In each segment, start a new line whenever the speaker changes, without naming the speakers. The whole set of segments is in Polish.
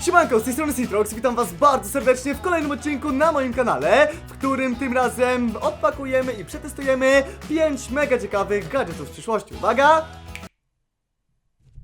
Siemanko, z tej strony Citrox, witam was bardzo serdecznie w kolejnym odcinku na moim kanale, w którym tym razem odpakujemy i przetestujemy 5 mega ciekawych gadżetów z przyszłości. Uwaga!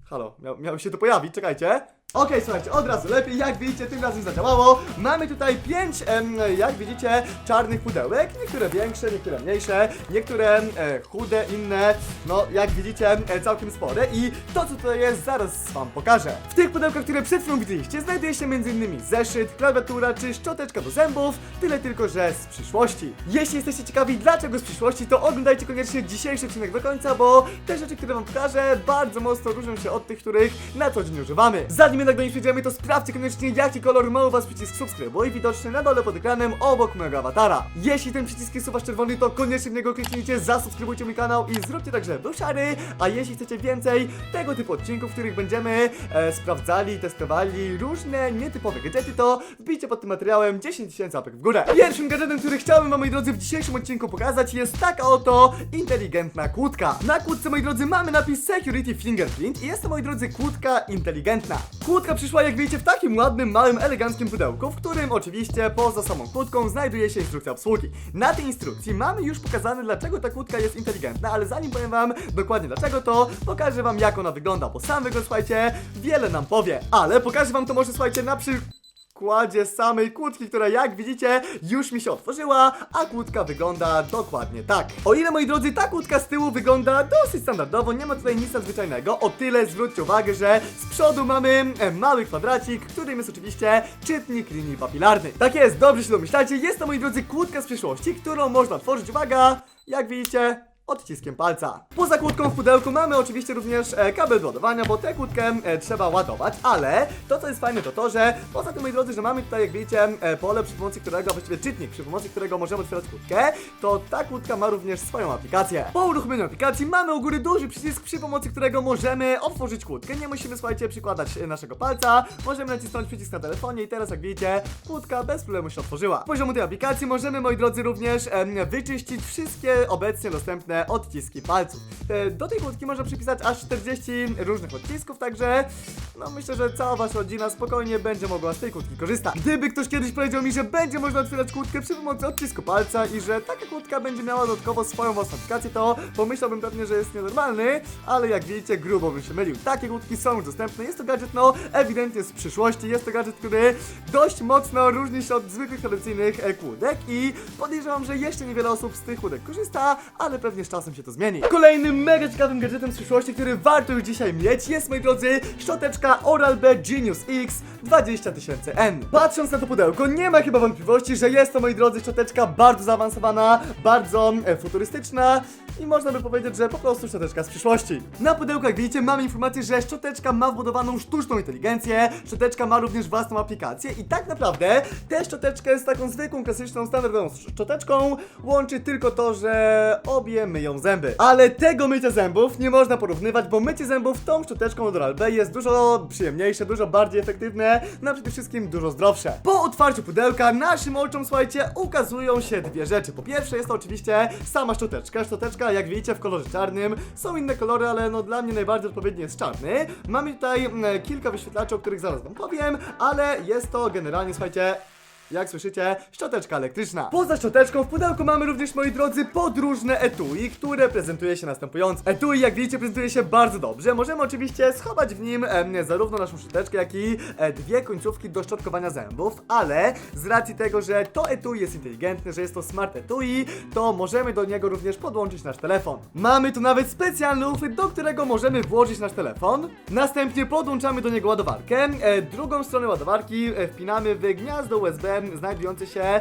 Halo, miał, miał się to pojawić, czekajcie. Okej, słuchajcie, od razu lepiej, jak widzicie, tym razem zadziałało. Mamy tutaj pięć, em, jak widzicie, czarnych pudełek, niektóre większe, niektóre mniejsze, niektóre e, chude, inne, no jak widzicie, e, całkiem spore i to co tutaj jest, zaraz wam pokażę. W tych pudełkach, które przed chwilą widzieliście, znajduje się m.in. zeszyt, klawiatura czy szczoteczka do zębów, tyle tylko, że z przyszłości. Jeśli jesteście ciekawi dlaczego z przyszłości, to oglądajcie koniecznie dzisiejszy odcinek do końca, bo te rzeczy, które wam pokażę, bardzo mocno różnią się od tych, których na co dzień używamy. Zanim jednak do nich przejdziemy, to sprawdźcie koniecznie jaki kolor ma u was przycisk subskrybuj widoczny na dole pod ekranem obok mojego awatara. Jeśli ten przycisk jest u was czerwony, to koniecznie w niego kliknijcie, zasubskrybujcie mój kanał i zróbcie tak, żeby był szary, a jeśli chcecie więcej tego typu odcinków, w których będziemy e, sprawdzali, testowali różne nietypowe gadżety, to wbijcie pod tym materiałem 10 tysięcy łapek w górę. Pierwszym gadżetem, który chciałbym wam, moi drodzy, w dzisiejszym odcinku pokazać jest taka oto inteligentna kłódka. Na kłódce, moi drodzy, mamy napis Security Fingerprint i jest to, moi drodzy, kłódka inteligentna. Kłódka przyszła, jak widzicie, w takim ładnym, małym, eleganckim pudełku, w którym oczywiście poza samą kłódką znajduje się instrukcja obsługi. Na tej instrukcji mamy już pokazane, dlaczego ta kłódka jest inteligentna, ale zanim powiem wam dokładnie dlaczego, to pokażę wam, jak ona wygląda, bo sam wygląd, słuchajcie, wiele nam powie. Ale pokażę wam to może, słuchajcie, na przykład kładzie samej kłódki, która jak widzicie już mi się otworzyła, a kłódka wygląda dokładnie tak. O ile moi drodzy, ta kłódka z tyłu wygląda dosyć standardowo, nie ma tutaj nic nadzwyczajnego, o tyle zwróćcie uwagę, że z przodu mamy e, mały kwadracik, którym jest oczywiście czytnik linii papilarnej. Tak jest, dobrze się domyślacie, jest to moi drodzy kłódka z przyszłości, którą można otworzyć, uwaga, jak widzicie, odciskiem palca. Poza kłódką w pudełku mamy oczywiście również e, kabel do ładowania, bo tę kłódkę e, trzeba ładować, ale to co jest fajne to to, że poza tym moi drodzy, że mamy tutaj jak widzicie e, pole przy pomocy którego, właściwie czytnik, przy pomocy którego możemy otwierać kłódkę, to ta kłódka ma również swoją aplikację. Po uruchomieniu aplikacji mamy u góry duży przycisk, przy pomocy którego możemy otworzyć kłódkę. Nie musimy, słuchajcie, przykładać e, naszego palca, możemy nacisnąć przycisk na telefonie i teraz jak widzicie, kłódka bez problemu się otworzyła. Z poziomu tej aplikacji możemy, moi drodzy, również em, wyczyścić wszystkie obecnie dostępne odciski palców. Do tej kłódki można przypisać aż 40 różnych odcisków, także no myślę, że cała wasza rodzina spokojnie będzie mogła z tej kłódki korzystać. Gdyby ktoś kiedyś powiedział mi, że będzie można otwierać kłódkę przy pomocy odcisku palca i że taka kłódka będzie miała dodatkowo swoją własną aplikację, to pomyślałbym pewnie, że jest nienormalny, ale jak widzicie, grubo bym się mylił. Takie kłódki są już dostępne, jest to gadżet, no, ewidentnie z przyszłości, jest to gadżet, który dość mocno różni się od zwykłych tradycyjnych e, kłódek i podejrzewam, że jeszcze niewiele osób z tych kłódek korzysta, ale pewnie z czasem się to zmieni. Kolejnym mega ciekawym gadżetem z przyszłości, który warto już dzisiaj mieć, jest, moi drodzy, szczoteczka Oral-B Genius X 20 tysięcy N. Patrząc na to pudełko, nie ma chyba wątpliwości, że jest to, moi drodzy, szczoteczka bardzo zaawansowana, bardzo e, futurystyczna i można by powiedzieć, że po prostu szczoteczka z przyszłości. Na pudełku, jak widzicie, mamy informację, że szczoteczka ma wbudowaną sztuczną inteligencję, szczoteczka ma również własną aplikację i tak naprawdę tę szczoteczkę z taką zwykłą, klasyczną, standardową szczoteczką łączy tylko to, że obie myją zęby. Ale tego mycia zębów nie można porównywać, bo mycie zębów tą szczoteczką od Oral-B jest dużo przyjemniejsze, dużo bardziej efektywne, no przede wszystkim dużo zdrowsze. Po otwarciu pudełka naszym oczom, słuchajcie, ukazują się dwie rzeczy. Po pierwsze jest to oczywiście sama szczoteczka. Szczoteczka, jak widzicie, w kolorze czarnym. Są inne kolory, ale no dla mnie najbardziej odpowiedni jest czarny. Mamy tutaj mm, kilka wyświetlaczy, o których zaraz wam powiem, ale jest to generalnie, słuchajcie, jak słyszycie, szczoteczka elektryczna. Poza szczoteczką w pudełku mamy również, moi drodzy, podróżne etui, które prezentuje się następująco. Etui, jak widzicie, prezentuje się bardzo dobrze. Możemy oczywiście schować w nim em, zarówno naszą szczoteczkę, jak i e, dwie końcówki do szczotkowania zębów, ale z racji tego, że to etui jest inteligentne, że jest to smart etui, to możemy do niego również podłączyć nasz telefon. Mamy tu nawet specjalny uchwyt, do którego możemy włożyć nasz telefon. Następnie podłączamy do niego ładowarkę. E, drugą stronę ładowarki e, wpinamy w gniazdo USB znajdujące się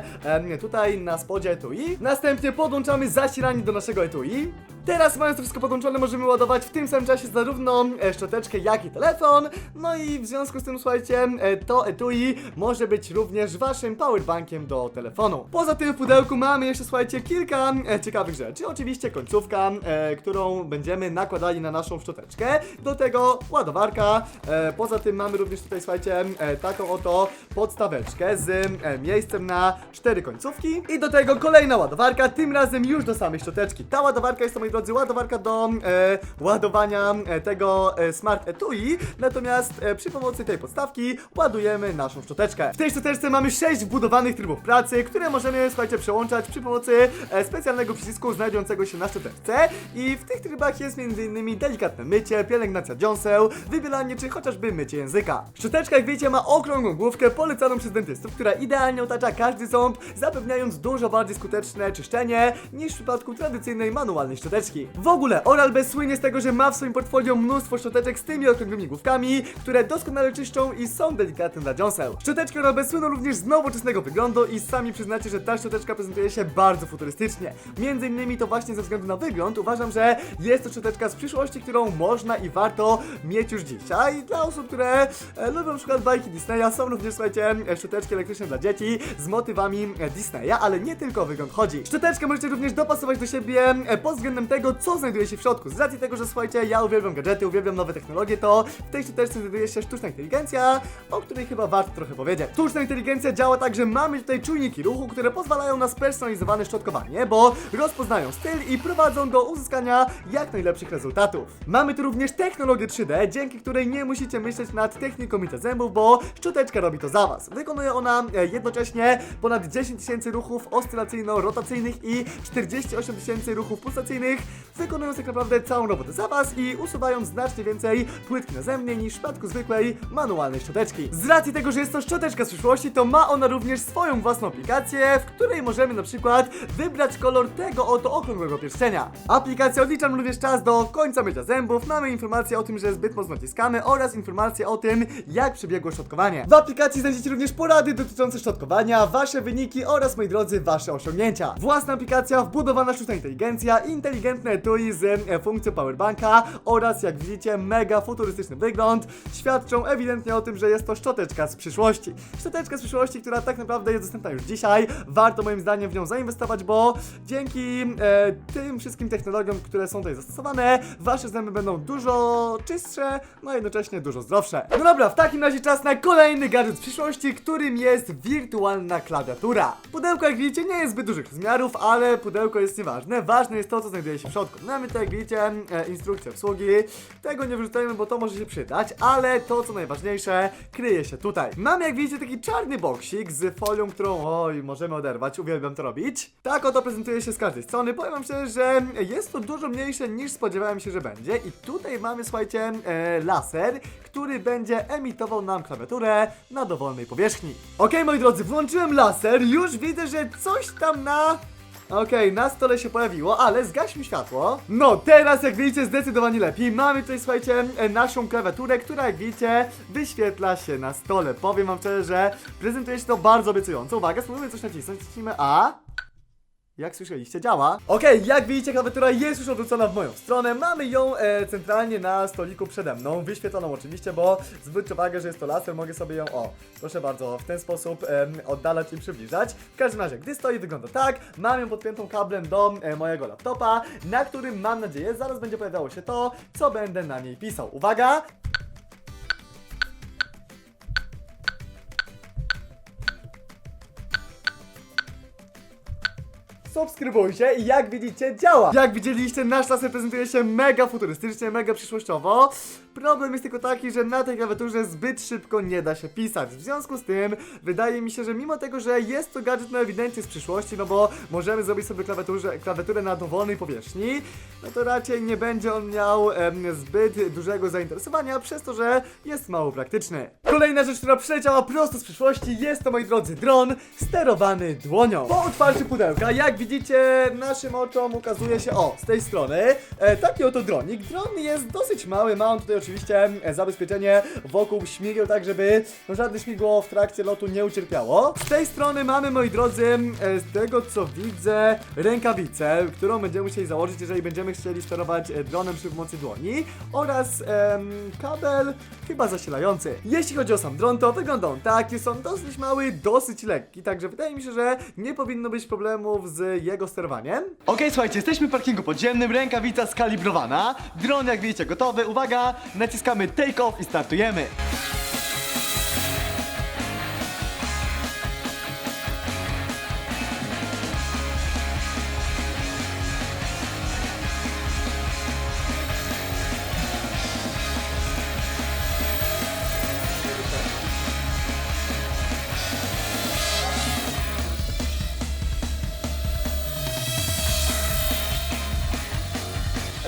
tutaj na spodzie etui. Następnie podłączamy zasilanie do naszego etui. Teraz mając to wszystko podłączone możemy ładować w tym samym czasie zarówno e, szczoteczkę jak i telefon. No i w związku z tym słuchajcie, e, to etui może być również waszym powerbankiem do telefonu. Poza tym w pudełku mamy jeszcze słuchajcie kilka e, ciekawych rzeczy. Oczywiście końcówka, którą będziemy nakładali na naszą szczoteczkę. Do tego ładowarka. Poza tym mamy również tutaj słuchajcie taką oto podstaweczkę z miejscem na cztery końcówki. I do tego kolejna ładowarka, tym razem już do samej szczoteczki. Ta ładowarka jest to moi drodzy, ładowarka do e, ładowania e, tego e, Smart Etui, natomiast e, przy pomocy tej podstawki ładujemy naszą szczoteczkę. W tej szczoteczce mamy 6 wbudowanych trybów pracy, które możemy, słuchajcie, przełączać przy pomocy e, specjalnego przycisku znajdującego się na szczoteczce i w tych trybach jest m.in. delikatne mycie, pielęgnacja dziąseł, wybielanie czy chociażby mycie języka. Szczoteczka, jak wiecie, ma okrągłą główkę polecaną przez dentystów, która idealnie otacza każdy ząb, zapewniając dużo bardziej skuteczne czyszczenie niż w przypadku tradycyjnej manualnej szczoteczki. W ogóle Oral-B słynie z tego, że ma w swoim portfolio mnóstwo szczoteczek z tymi okrągłymi główkami, które doskonale czyszczą i są delikatne dla dziąseł. Szczoteczki Oral-B słyną również z nowoczesnego wyglądu i sami przyznacie, że ta szczoteczka prezentuje się bardzo futurystycznie. Między innymi to właśnie ze względu na wygląd uważam, że jest to szczoteczka z przyszłości, którą można i warto mieć już dzisiaj. Dla osób, które e, lubią na przykład bajki Disneya, są również, słuchajcie, e, szczoteczki elektryczne dla dzieci z motywami e, Disneya, ale nie tylko o wygląd chodzi. Szczoteczkę możecie również dopasować do siebie e, pod względem tego, co znajduje się w środku. Z racji tego, że słuchajcie, ja uwielbiam gadżety, uwielbiam nowe technologie, to w tej szczoteczce znajduje się sztuczna inteligencja, o której chyba warto trochę powiedzieć. Sztuczna inteligencja działa tak, że mamy tutaj czujniki ruchu, które pozwalają na spersonalizowane szczotkowanie, bo rozpoznają styl i prowadzą do uzyskania jak najlepszych rezultatów. Mamy tu również technologię 3D, dzięki której nie musicie myśleć nad techniką mycia zębów, bo szczoteczka robi to za Was. Wykonuje ona e, jednocześnie ponad 10 tysięcy ruchów oscylacyjno-rotacyjnych i 48 tysięcy ruchów pulsacyjnych, wykonując tak naprawdę całą robotę za Was i usuwając znacznie więcej płytki nazemnej niż w przypadku zwykłej manualnej szczoteczki. Z racji tego, że jest to szczoteczka z przyszłości, to ma ona również swoją własną aplikację, w której możemy na przykład wybrać kolor tego oto okrągłego pierścienia. Aplikacja odlicza nam również czas do końca mycia zębów, mamy informację o tym, że zbyt mocno naciskamy oraz informację o tym, jak przebiegło szczotkowanie. W aplikacji znajdziecie również porady dotyczące szczotkowania, wasze wyniki oraz, moi drodzy, wasze osiągnięcia. Własna aplikacja, wbudowana sztuczna inteligencja, inteligentne etui z e, funkcją powerbanka oraz, jak widzicie, mega futurystyczny wygląd świadczą ewidentnie o tym, że jest to szczoteczka z przyszłości. Szczoteczka z przyszłości, która tak naprawdę jest dostępna już dzisiaj. Warto moim zdaniem w nią zainwestować, bo dzięki e, tym wszystkim technologiom, które są tutaj zastosowane, wasze zęby będą dużo czystsze, no a jednocześnie dużo zdrowsze. No dobra, w takim razie czas na kolejny gadżet z przyszłości, którym jest wirtualna klawiatura. Pudełko, jak widzicie, nie jest zbyt dużych rozmiarów, ale pudełko jest nieważne. Ważne jest to, co znajduje się w. Mamy tutaj, jak widzicie, e, instrukcję obsługi. Tego nie wyrzucajmy, bo to może się przydać, ale to, co najważniejsze, kryje się tutaj. Mamy, jak widzicie, taki czarny boksik z folią, którą, oj, możemy oderwać. Uwielbiam to robić. Tak oto prezentuje się z każdej strony. Powiem wam szczerze, że jest to dużo mniejsze niż spodziewałem się, że będzie. I tutaj mamy, słuchajcie, e, laser, który będzie emitował nam klawiaturę na dowolnej powierzchni. Okej, moi drodzy, włączyłem laser. Już widzę, że coś tam na Okej, na stole się pojawiło, ale zgaśmy światło. No, teraz jak widzicie zdecydowanie lepiej. Mamy tutaj, słuchajcie, e, naszą klawiaturę, która jak widzicie wyświetla się na stole. Powiem wam szczerze, że prezentuje się to bardzo obiecująco. Uwaga, spróbujmy coś nacisnąć. Naciśnijmy A. Jak słyszeliście, działa. Okej, jak widzicie, klawiatura jest już odwrócona w moją stronę. Mamy ją e, centralnie na stoliku przede mną. Wyświetloną oczywiście, bo zwróćcie uwagę, że jest to laser. Mogę sobie ją, o, proszę bardzo, w ten sposób em, oddalać i przybliżać. W każdym razie, gdy stoi, wygląda tak. Mam ją podpiętą kablem do e, mojego laptopa, na którym mam nadzieję zaraz będzie pojawiało się to, co będę na niej pisał. Uwaga! Subskrybujcie i jak widzicie działa. Jak widzieliście nasz laser prezentuje się mega futurystycznie, mega przyszłościowo. Problem jest tylko taki, że na tej klawiaturze zbyt szybko nie da się pisać. W związku z tym wydaje mi się, że mimo tego, że jest to gadżet no ewidentnie z przyszłości, no bo możemy zrobić sobie klawiaturze, klawiaturę na dowolnej powierzchni, no to raczej nie będzie on miał em, zbyt dużego zainteresowania przez to, że jest mało praktyczny. Kolejna rzecz, która przyleciała prosto z przyszłości jest to, moi drodzy, dron sterowany dłonią. Po otwarciu pudełka, jak widzicie, naszym oczom ukazuje się, o, z tej strony, e, taki oto dronik. Dron jest dosyć mały, ma on tutaj oczywiście e, zabezpieczenie wokół śmigieł, tak żeby no, żadne śmigło w trakcie lotu nie ucierpiało. Z tej strony mamy, moi drodzy, e, z tego co widzę, rękawicę, którą będziemy musieli założyć, jeżeli będziemy chcieli sterować e, dronem przy pomocy dłoni oraz em, kabel chyba zasilający. Jeśli chodzi o sam dron, to wygląda on tak, jest on dosyć mały, dosyć lekki, także wydaje mi się, że nie powinno być problemów z jego sterowaniem. Okej, słuchajcie, jesteśmy w parkingu podziemnym, rękawica skalibrowana, dron jak widzicie gotowy, uwaga, naciskamy take off i startujemy.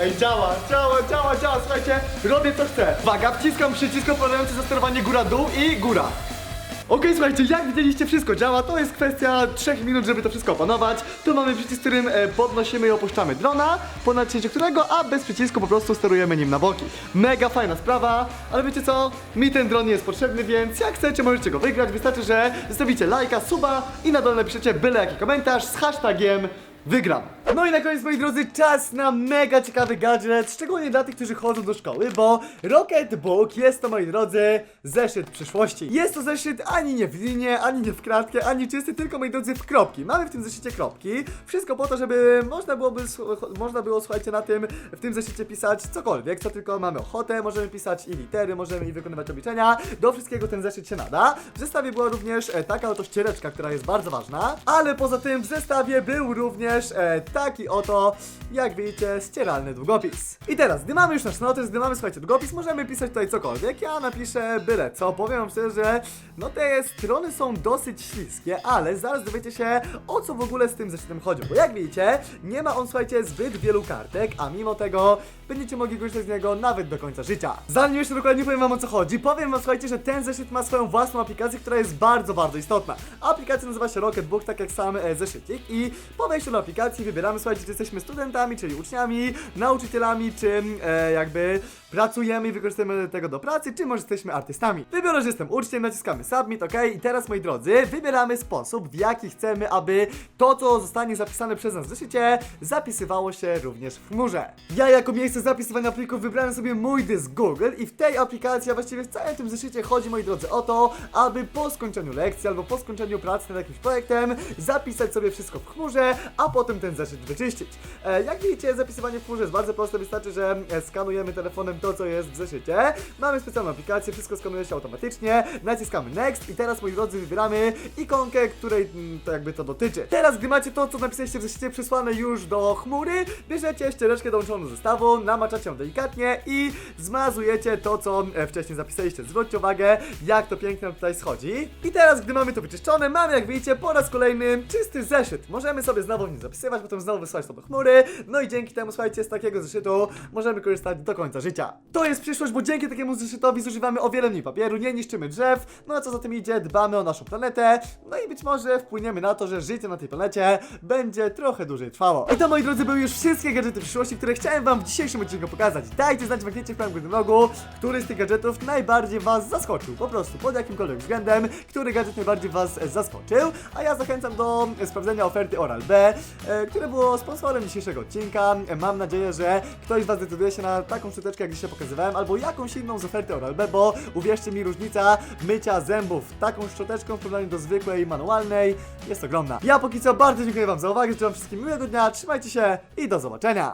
Ej, działa, działa, działa, działa, słuchajcie, robię co chcę. Uwaga, wciskam przycisk odpowiadający za sterowanie góra-dół i góra. Okej, słuchajcie, jak widzieliście, wszystko działa. To jest kwestia 3 minut, żeby to wszystko opanować. Tu mamy przycisk, którym e, podnosimy i opuszczamy drona, po nacięciu którego, a bez przycisku po prostu sterujemy nim na boki. Mega fajna sprawa, ale wiecie co? Mi ten dron nie jest potrzebny, więc jak chcecie, możecie go wygrać. Wystarczy, że zostawicie lajka, suba i na dole napiszecie byle jaki komentarz z hashtagiem Wygram. No i na koniec, moi drodzy, czas na mega ciekawy gadżet, szczególnie dla tych, którzy chodzą do szkoły, bo Rocketbook jest to, moi drodzy, zeszyt przyszłości. Jest to zeszyt ani nie w linię, ani nie w kratkę, ani czysty, tylko, moi drodzy, w kropki. Mamy w tym zeszycie kropki, wszystko po to, żeby można byłoby, można było, słuchajcie, na tym, w tym zeszycie pisać cokolwiek, co tylko mamy ochotę, możemy pisać i litery, możemy i wykonywać obliczenia, do wszystkiego ten zeszyt się nada. W zestawie była również e, taka oto ściereczka, która jest bardzo ważna, ale poza tym w zestawie był również e, taki oto, jak widzicie, ścieralny długopis. I teraz, gdy mamy już nasz notes, gdy mamy, słuchajcie, długopis, możemy pisać tutaj cokolwiek. Ja napiszę byle co, powiem wam szczerze, że no te strony są dosyć śliskie, ale zaraz dowiecie się, o co w ogóle z tym zeszytem chodzi. Bo jak widzicie, nie ma on, słuchajcie, zbyt wielu kartek, a mimo tego będziecie mogli korzystać z niego nawet do końca życia. Zanim jeszcze dokładnie powiem wam o co chodzi, powiem wam, słuchajcie, że ten zeszyt ma swoją własną aplikację, która jest bardzo, bardzo istotna. Aplikacja nazywa się Rocketbook, tak jak sam e, i po wejściu do aplikacji wybieramy, słuchajcie, czy jesteśmy studentami, czyli uczniami, nauczycielami, czy e, jakby pracujemy i wykorzystujemy tego do pracy, czy może jesteśmy artystami. Wybiorę, że jestem uczniem, naciskamy submit, ok? I teraz, moi drodzy, wybieramy sposób, w jaki chcemy, aby to, co zostanie zapisane przez nas w zeszycie, zapisywało się również w chmurze. Ja jako miejsce zapisywania plików wybrałem sobie mój dysk Google i w tej aplikacji, a właściwie w całym tym zeszycie chodzi, moi drodzy, o to, aby po skończeniu lekcji albo po skończeniu pracy nad jakimś projektem zapisać sobie wszystko w chmurze, a potem ten zeszyt wyczyścić. E, jak widzicie, zapisywanie w chmurze jest bardzo proste, wystarczy, że e, skanujemy telefonem to, co jest w zeszycie. Mamy specjalną aplikację, wszystko skanuje się automatycznie, naciskamy next i teraz, moi drodzy, wybieramy ikonkę, której mm, to jakby to dotyczy. Teraz, gdy macie to, co napisaliście w zeszycie przysłane już do chmury, bierzecie ścieżkę dołączoną do zestawu, namaczacie ją delikatnie i zmazujecie to, co e, wcześniej zapisaliście. Zwróćcie uwagę, jak to pięknie nam tutaj schodzi. I teraz, gdy mamy to wyczyszczone, mamy, jak widzicie, po raz kolejny czysty zeszyt. Możemy sobie znowu w nim zapisywać, potem znowu wysłać to do chmury, no i dzięki temu, słuchajcie, z takiego zeszytu możemy korzystać do końca życia. To jest przyszłość, bo dzięki takiemu zeszytowi zużywamy o wiele mniej papieru, nie niszczymy drzew, no a co za tym idzie, dbamy o naszą planetę, no i być może wpłyniemy na to, że życie na tej planecie będzie trochę dłużej trwało. I to, moi drodzy, były już wszystkie gadżety przyszłości, które chciałem wam w dzisiejszym odcinku pokazać. Dajcie znać w ankiecie w prawym górnym rogu, który z tych gadżetów najbardziej was zaskoczył, po prostu, pod jakimkolwiek względem, który gadżet najbardziej was zaskoczył, a ja zachęcam do sprawdzenia oferty Oral-B, e, które było sponsorem dzisiejszego odcinka. E, Mam nadzieję, że ktoś z was decyduje się na taką sztuczkę, jak dzisiaj pokazywałem, albo jakąś inną z oferty Oral-B, bo uwierzcie mi, różnica mycia zębów taką szczoteczką w porównaniu do zwykłej, manualnej jest ogromna. Ja póki co bardzo dziękuję wam za uwagę, życzę wam wszystkim miłego dnia, trzymajcie się i do zobaczenia!